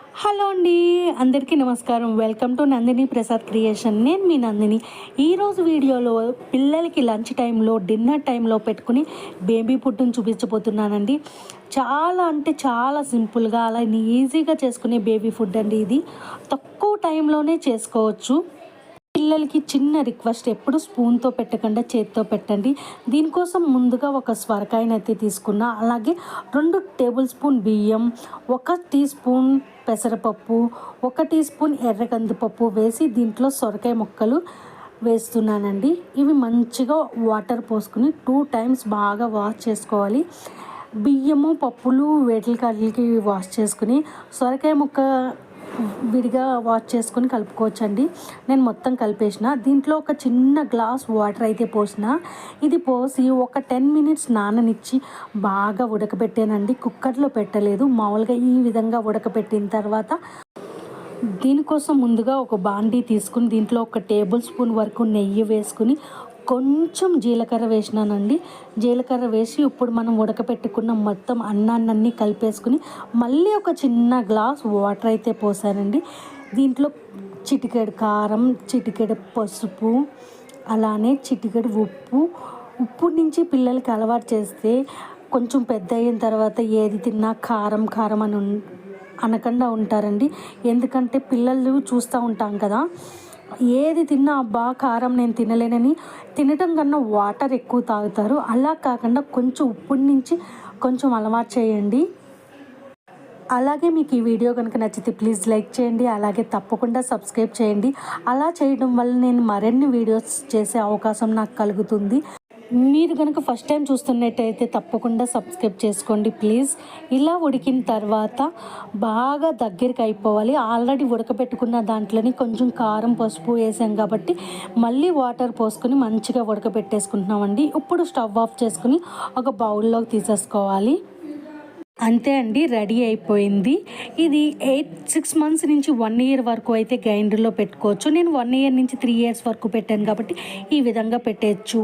Hello అండి అందరికీ నమస్కారం. Welcome to Nandini Prasad creation. నేను మీ నందిని. ఈరోజు వీడియోలో పిల్లలకి లంచ్ టైంలో డిన్నర్ టైంలో పెట్టుకుని బేబీ ఫుడ్ని చూపించబోతున్నానండి. చాలా అంటే చాలా సింపుల్గా అలా ఈజీగా చేసుకునే బేబీ ఫుడ్ అండి ఇది. తక్కువ టైంలోనే చేసుకోవచ్చు. పిల్లలకి చిన్న రిక్వెస్ట్ ఎప్పుడు స్పూన్తో పెట్టకుండా చేత్తో పెట్టండి. దీనికోసం ముందుగా ఒక స్వరకాయని అయితే తీసుకున్న. అలాగే రెండు టేబుల్ స్పూన్ బియ్యం ఒక టీ స్పూన్ పెసరపప్పు ఒక టీ స్పూన్ ఎర్ర కందిపప్పు వేసి దీంట్లో సొరకాయ ముక్కలు వేస్తున్నానండి. ఇవి మంచిగా వాటర్ పోసుకుని టూ టైమ్స్ బాగా వాష్ చేసుకోవాలి. బియ్యము పప్పులు వేటల వాటికి వాష్ చేసుకుని సొరకాయ ముక్క విడిగా వాష్ చేసుకొని కలుపుకోవచ్చండి. నేను మొత్తం కలిపేసిన. దీంట్లో ఒక చిన్న గ్లాస్ వాటర్ అయితే పోసిన. ఇది పోసి ఒక టెన్ మినిట్స్ నాననిచ్చి బాగా ఉడకబెట్టానండి. కుక్కర్లో పెట్టలేదు. మామూలుగా ఈ విధంగా ఉడకబెట్టిన తర్వాత దీనికోసం ముందుగా ఒక బాండీ తీసుకుని దీంట్లో ఒక టేబుల్ స్పూన్ వరకు నెయ్యి వేసుకుని కొంచెం జీలకర్ర వేసినానండి. జీలకర్ర వేసి ఇప్పుడు మనం ఉడకపెట్టుకున్న మొత్తం అన్నాన్ని కలిపేసుకుని మళ్ళీ ఒక చిన్న గ్లాస్ వాటర్ అయితే పోసానండి. దీంట్లో చిటికెడు కారం చిటికెడు పసుపు అలానే చిటికెడు ఉప్పు. ఉప్పు నుంచి పిల్లలకి అలవాటు చేస్తే కొంచెం పెద్ద అయిన తర్వాత ఏది తిన్నా కారం కారం అని అనకుండా ఉంటారండి. ఎందుకంటే పిల్లలు చూస్తూ ఉంటాం కదా. ఏది తిన్నా అబ్బా కారం నేను తినలేనని తినటం కన్నా వాటర్ ఎక్కువ తాగుతారు. అలా కాకుండా కొంచెం ఉప్పు నుంచి కొంచెం అలవాటు చేయండి. అలాగే మీకు ఈ వీడియో కనుక నచ్చితే ప్లీజ్ లైక్ చేయండి. అలాగే తప్పకుండా సబ్స్క్రైబ్ చేయండి. అలా చేయడం వల్ల నేను మరిన్ని వీడియోస్ చేసే అవకాశం నాకు కలుగుతుంది. మీరు కనుక ఫస్ట్ టైం చూస్తున్నట్టయితే తప్పకుండా సబ్స్క్రైబ్ చేసుకోండి ప్లీజ్ ఇలా ఉడికిన తర్వాత బాగా దగ్గరికి అయిపోవాలి. ఆల్రెడీ ఉడకబెట్టుకున్న దాంట్లోని కొంచెం కారం పసుపు వేసాం కాబట్టి మళ్ళీ వాటర్ పోసుకొని మంచిగా ఉడకబెట్టేసుకుంటున్నామండి. ఇప్పుడు స్టవ్ ఆఫ్ చేసుకుని ఒక బౌల్లోకి తీసేసుకోవాలి. అంతే అండి రెడీ అయిపోయింది. ఇది ఎయిట్ సిక్స్ మంత్స్ నుంచి వన్ ఇయర్ వరకు అయితే గ్రైండర్లో పెట్టుకోవచ్చు. నేను వన్ ఇయర్ నుంచి త్రీ ఇయర్స్ వరకు పెట్టాను కాబట్టి ఈ విధంగా పెట్టేయచ్చు.